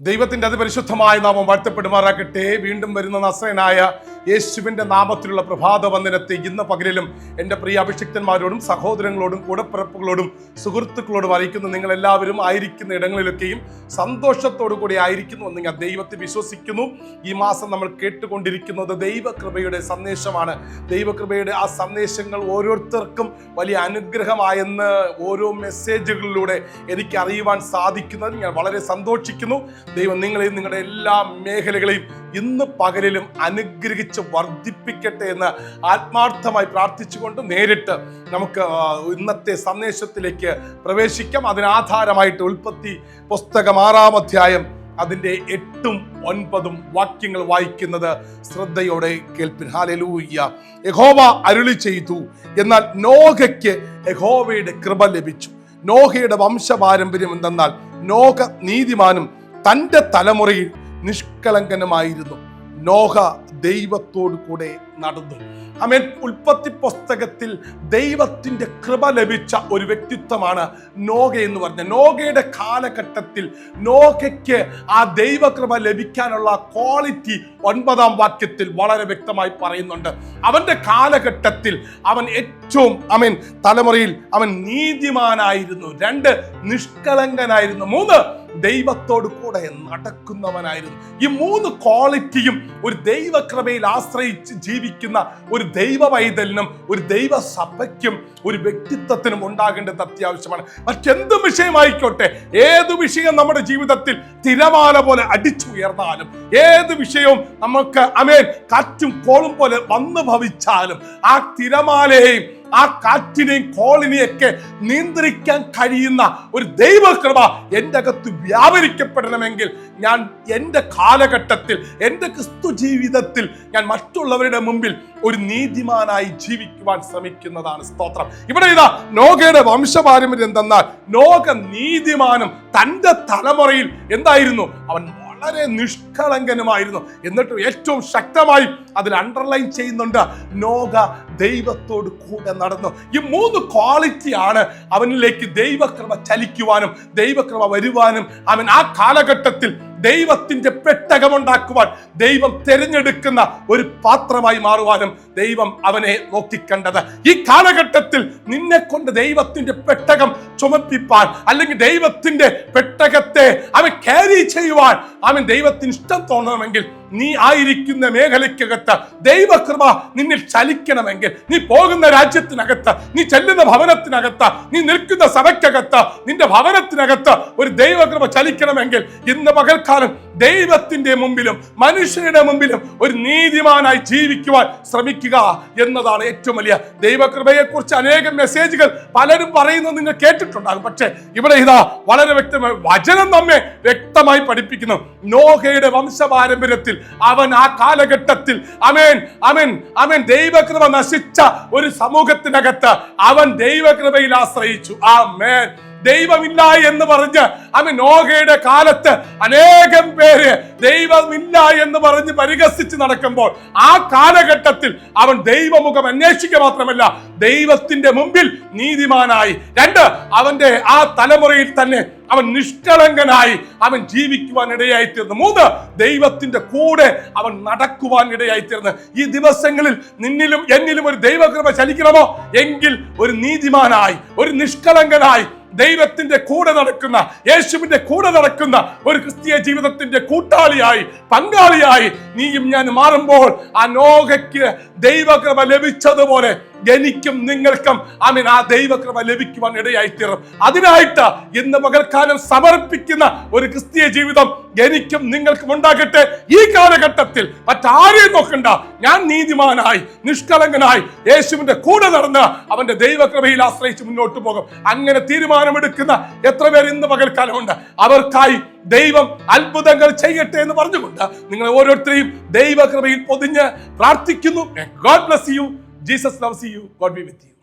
ദൈവത്തിന്റെ അതിപരിശുദ്ധമായ നാമം വാഴ്ത്തപ്പെടുമാറാക്കട്ടെ വീണ്ടും വരുന്ന നസ്രനായ യേശുവിന്റെ നാമത്തിലുള്ള പ്രഭാത വന്ദനത്തെ ഇന്ന് പകലിലും എന്റെ പ്രിയ അഭിഷിക്തന്മാരോടും സഹോദരങ്ങളോടും കൂടപ്പിറപ്പുകളോടും സുഹൃത്തുക്കളോടും അറിയിക്കുന്ന. നിങ്ങൾ എല്ലാവരും ആയിരിക്കുന്ന ഇടങ്ങളിലൊക്കെയും സന്തോഷത്തോടു കൂടി ആയിരിക്കുന്നു എന്ന് ഞാൻ ദൈവത്തെ വിശ്വസിക്കുന്നു. ഈ മാസം നമ്മൾ കേട്ടുകൊണ്ടിരിക്കുന്നത് ദൈവകൃപയുടെ സന്ദേശമാണ്. ദൈവകൃപയുടെ ആ സന്ദേശങ്ങൾ ഓരോരുത്തർക്കും വലിയ അനുഗ്രഹമായെന്ന് ഓരോ മെസ്സേജുകളിലൂടെ എനിക്ക് അറിയുവാൻ സാധിക്കുന്നത് ഞാൻ വളരെ സന്തോഷിക്കുന്നു. ദൈവം നിങ്ങളെയും നിങ്ങളുടെ എല്ലാ മേഖലകളെയും ഇന്ന് പകലിലും അനുഗ്രഹിച്ച് വർദ്ധിപ്പിക്കട്ടെ എന്ന് ആത്മാർത്ഥമായി പ്രാർത്ഥിച്ചുകൊണ്ട് നേരിട്ട് നമുക്ക് ഇന്നത്തെ സന്ദേശത്തിലേക്ക് പ്രവേശിക്കാം. അതിനാധാരമായിട്ട് ഉൽപ്പത്തി പുസ്തകം ആറാം അധ്യായം അതിന്റെ എട്ടും ഒൻപതും വാക്യങ്ങൾ വായിക്കുന്നത് ശ്രദ്ധയോടെ കേൾപ്പിൻ. ഹാലലൂയ്യ യഹോവ അരുളി ചെയ്തു. എന്നാൽ നോഹയ്ക്ക് യഹോവയുടെ കൃപ ലഭിച്ചു. നോഹയുടെ വംശപാരമ്പര്യം എന്തെന്നാൽ നോഹ നീതിമാനും തന്റെ തലമുറയിൽ നിഷ്കളങ്കനമായിരുന്നു. നോഹ ദൈവത്തോടു കൂടെ നടന്നു. അമേൻ ഉൽപ്പത്തി പുസ്തകത്തിൽ ദൈവത്തിന്റെ കൃപ ലഭിച്ച ഒരു വ്യക്തിത്വമാണ് നോഗ എന്ന് പറഞ്ഞ. നോഗയുടെ കാലഘട്ടത്തിൽ നോഗയ്ക്ക് ആ ദൈവകൃപ ലഭിക്കാനുള്ള ക്വാളിറ്റി ഒൻപതാം വാക്യത്തിൽ വളരെ വ്യക്തമായി പറയുന്നുണ്ട്. അവന്റെ കാലഘട്ടത്തിൽ അവൻ ഏറ്റവും അമേൻ തലമുറയിൽ അവൻ നീതിമാനായിരുന്നു. രണ്ട് നിഷ്കളങ്കനായിരുന്നു. മൂന്ന് ദൈവത്തോട് കൂടെ നടക്കുന്നവനായിരുന്നു. ഈ മൂന്ന് ക്വാളിറ്റിയും ഒരു ദൈവകൃപയിൽ ആശ്രയിച്ച് ജീവിക്കുന്ന ഒരു ദൈവ വൈതലിനും ഒരു ദൈവ സഭയ്ക്കും ഒരു വ്യക്തിത്വത്തിനും ഉണ്ടാകേണ്ടത് അത്യാവശ്യമാണ്. മറ്റെന്ത് വിഷയമായിക്കോട്ടെ ഏത് വിഷയം നമ്മുടെ ജീവിതത്തിൽ തിരമാല പോലെ അടിച്ചുയർന്നാലും ഏത് വിഷയവും നമുക്ക് അമേൻ കാറ്റും കോളും പോലെ വന്നു ഭവിച്ചാലും ആ തിരമാലയെയും ആ കാറ്റിനെയും കോളിനെയൊക്കെ നിയന്ത്രിക്കാൻ കഴിയുന്ന ഒരു ദൈവകൃപ എന്റെ അകത്ത് വ്യാപരിക്കപ്പെടണമെങ്കിൽ ഞാൻ എന്റെ കാലഘട്ടത്തിൽ എന്റെ ക്രിസ്തു ജീവിതത്തിൽ ഞാൻ മറ്റുള്ളവരുടെ മുമ്പിൽ ഒരു നീതിമാനായി ജീവിക്കുവാൻ ശ്രമിക്കുന്നതാണ് സ്തോത്രം. ഇവിടെ ഇതാ നോഗയുടെ വംശപാരമ്പര്യം തന്നാൽ നോഗ നീതിമാനും തന്റെ തലമുറയിൽ എന്തായിരുന്നു? അവൻ വളരെ നിഷ്കളങ്കനുമായിരുന്നു. എന്നിട്ട് ഏറ്റവും ശക്തമായി അതിൽ അണ്ടർലൈൻ ചെയ്യുന്നുണ്ട് നോഗ ദൈവത്തോട് കൂടെ നടന്നു. ഈ മൂന്ന് ക്വാളിറ്റിയാണ് അവനിലേക്ക് ദൈവക്രമ ചലിക്കുവാനും ദൈവക്രമ വരുവാനും അവൻ ആ കാലഘട്ടത്തിൽ ദൈവത്തിന്റെ പെട്ടകമുണ്ടാക്കുവാൻ ദൈവം തിരഞ്ഞെടുക്കുന്ന ഒരു പാത്രമായി മാറുവാനും ദൈവം അവനെ നോക്കിക്കണ്ടത്. ഈ കാലഘട്ടത്തിൽ നിന്നെ കൊണ്ട് ദൈവത്തിന്റെ പെട്ടകം ചുമപ്പിപ്പാൻ അല്ലെങ്കിൽ ദൈവത്തിന്റെ പെട്ടകത്തെ അവൻ ക്യാരി ചെയ്യുവാൻ അവൻ ദൈവത്തിന് ഇഷ്ടം തോന്നണമെങ്കിൽ നീ ആയിരിക്കുന്ന മേഖലയ്ക്കകത്ത് ദൈവകൃപ നിന്നിൽ ചലിക്കണമെങ്കിൽ നീ പോകുന്ന രാജ്യത്തിനകത്ത് നീ ചെല്ലുന്ന ഭവനത്തിനകത്ത് നീ നിൽക്കുന്ന സഭയ്ക്കകത്ത് നിന്റെ ഭവനത്തിനകത്ത് ഒരു ദൈവകൃപ ചലിക്കണമെങ്കിൽ ഇന്ന് പകൽക്കാലം ദൈവത്തിന്റെ മുമ്പിലും മനുഷ്യരുടെ മുമ്പിലും ഒരു നീതിമാനായി ജീവിക്കുവാൻ ശ്രമിക്കുക എന്നതാണ് ഏറ്റവും വലിയ ദൈവകൃപയെക്കുറിച്ച് അനേകം മെസ്സേജുകൾ പലരും പറയുന്നത് നിങ്ങൾ കേട്ടിട്ടുണ്ടാകും. പക്ഷേ ഇവിടെ ഇതാ വളരെ വ്യക്തമായി വചനം നമ്മെ വ്യക്തമായി പഠിപ്പിക്കുന്നു. നോഹയുടെ വംശപാരമ്പര്യത്തിൽ അവൻ ആ കാലഘട്ടത്തിൽ അമേൻ അമേൻ അമേൻ ദൈവകൃപ നശിച്ച ഒരു സമൂഹത്തിനകത്ത് അവൻ ദൈവകൃപയിൽ ആശ്രയിച്ചു. ആ മേൻ ദൈവമില്ല എന്ന് പറഞ്ഞ് അമ്മ നോഹയുടെ കാലത്ത് അനേകം പേര് ദൈവമില്ല എന്ന് പറഞ്ഞ് പരിഹസിച്ച് നടക്കുമ്പോൾ ആ കാലഘട്ടത്തിൽ അവൻ ദൈവമുഖം അന്വേഷിക്കുക മാത്രമല്ല ദൈവത്തിന്റെ മുമ്പിൽ നീതിമാനായി. രണ്ട് അവന്റെ ആ തലമുറയിൽ തന്നെ അവൻ നിഷ്കളങ്കനായി അവൻ ജീവിക്കുവാൻ ഇടയായി തീർന്നു മൂന്ന് ദൈവത്തിന്റെ കൂടെ അവൻ നടക്കുവാൻ ഇടയായി തീർന്നു ഈ ദിവസങ്ങളിൽ നിന്നിലും എന്നിലും ഒരു ദൈവകൃപ ചലിക്കണമോ? എങ്കിൽ ഒരു നീതിമാനായി ഒരു നിഷ്കളങ്കനായി ദൈവത്തിന്റെ കൂടെ നടക്കുന്ന യേശുവിന്റെ കൂടെ നടക്കുന്ന ഒരു ക്രിസ്തീയ ജീവിതത്തിന്റെ കൂട്ടാളിയായി പങ്കാളിയായി നീയും ഞാൻ മാറുമ്പോൾ ആ നോഹയ്ക്ക് ദൈവകൃപ ലഭിച്ചതുപോലെ എനിക്കും നിങ്ങൾക്കും. ആമീൻ. ആ ദൈവകൃപ ലഭിക്കുവാൻ ഇടയായി തീരും അതിനായിട്ട് ഇന്ന് പകൽക്കാലം സമർപ്പിക്കുന്ന ഒരു ക്രിസ്തീയ ജീവിതം എനിക്കും നിങ്ങൾക്കും ഉണ്ടാകട്ടെ. ഈ കാലഘട്ടത്തിൽ മറ്റാരെയും നോക്കണ്ട. ഞാൻ നീതിമാനായി നിഷ്കളങ്കനായി യേശുവിന്റെ കൂടെ നടന്ന് അവന്റെ ദൈവകൃപയിൽ ആശ്രയിച്ച് മുന്നോട്ട് പോകും. അങ്ങനെ തീരുമാനമെടുക്കുന്ന എത്ര പേർ ഇന്ന് പകൽക്കാലമുണ്ട്? അവർക്കായി ദൈവം അത്ഭുതങ്ങൾ ചെയ്യട്ടെ എന്ന് പറഞ്ഞുകൊണ്ട് നിങ്ങൾ ഓരോരുത്തരെയും ദൈവകൃപയിൽ പൊതിഞ്ഞ് പ്രാർത്ഥിക്കുന്നു. God bless you Jesus loves you God be with you